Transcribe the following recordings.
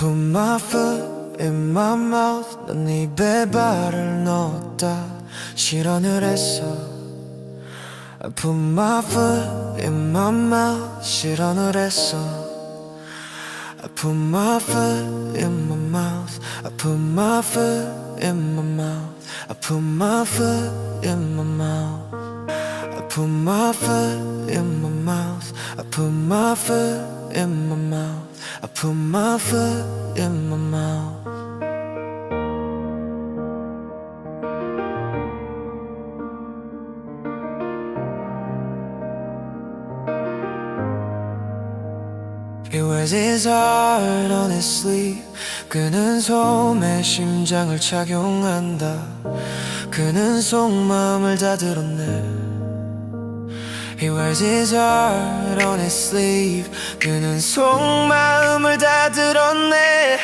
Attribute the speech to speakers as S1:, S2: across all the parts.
S1: Put my foot in my mouth 넌 입에 발을 넣었다 실언을 했어 I put my foot in my mouth 실언을 했어 I put my foot in my mouth I put my foot in my mouth I put my foot in my mouth I put my foot in my mouth I put my foot in my mouth I put my foot in my mouth He wears his heart on his sleeve 그는 솜에 심장을 착용한다 그는 속마음을 다 드러내 He wears his heart on his sleeve 그는 속마음을 다 드러내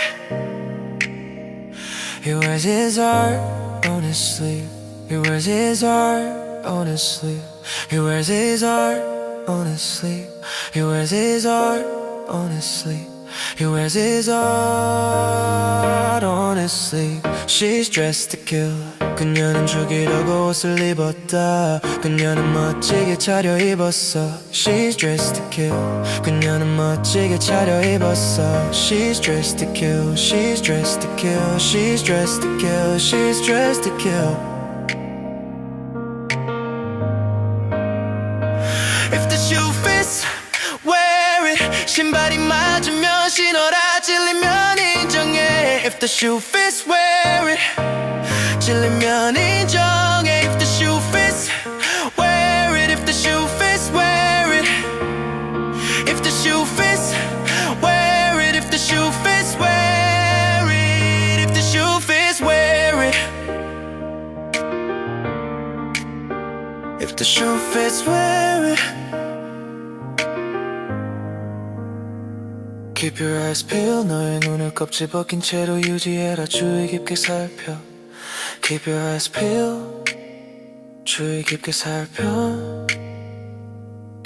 S1: He wears his heart on his sleeve He wears his heart on his sleeve He wears his heart on his sleeve He wears his heart on his sleeve He wears his heart on his sleeve She's dressed to kill 그녀는 죽이려고 옷을 입었다 그녀는 멋지게 차려입었어 She's dressed to kill 그녀는 멋지게 차려입었어 She's dressed to kill She's dressed to kill She's dressed to kill She's dressed to kill 신발이 맞으면 신어라. 찔리면 인정해. If the shoe fits, wear it. 찔리면 인정해. If the shoe fits, wear it. If the shoe fits, wear it. If the shoe fits, wear it. If the shoe fits, wear it. If the shoe fits, wear it. If the shoe fits, wear it. Keep your eyes peeled 너의 눈을 껍질 벗긴 채로 유지해라 주의 깊게 살펴 Keep your eyes peeled 주의 깊게 살펴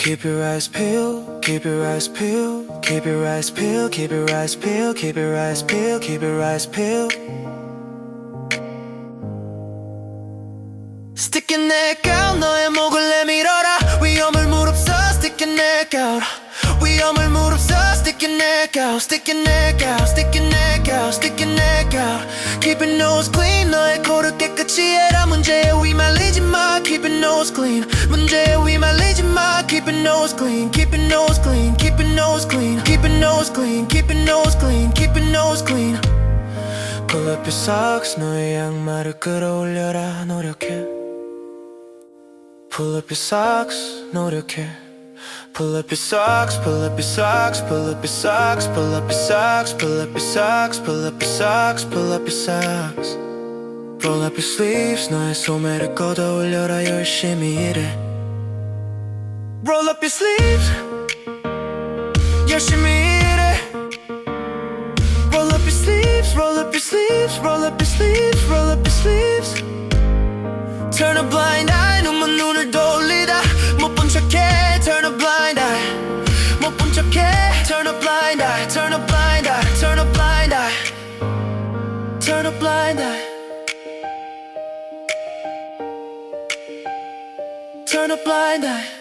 S1: Keep your eyes peeled, keep your eyes peeled, keep your eyes peeled, keep your eyes peeled, keep your eyes peeled, keep your eyes peeled. Stick your neck out, 너의 목을 내밀어라. 위험을 무릅써, stick your neck out. 위험을 무릅써, stick your neck out, stick your neck out, stick your neck out, stick your neck out. Keep your nose clean, 너의 코를 깨끗이 해라. 문제에 휘말리지 마, keep your nose clean. 문제에 휘말리지 마, keep your nose clean, keep your nose clean, keep your nose clean, keep your nose clean, keep your nose clean, keep your nose clean. Pull up your socks, 너의 양말을 끌어올려라, 노력해. Pull up your socks, 노력해. Pull up your socks, pull up your socks, pull up your socks, pull up your socks, pull up your socks, pull up your socks, pull up your socks. Roll up your sleeves, 너의 소매를 걷어 올려라 열심히 일해. Roll up your sleeves, 열심히 일해. Roll up your sleeves, roll up your sleeves, roll up your sleeves, roll up your sleeves. Turn a blind eye, 눈만 Turn a blind eye. Turn a blind eye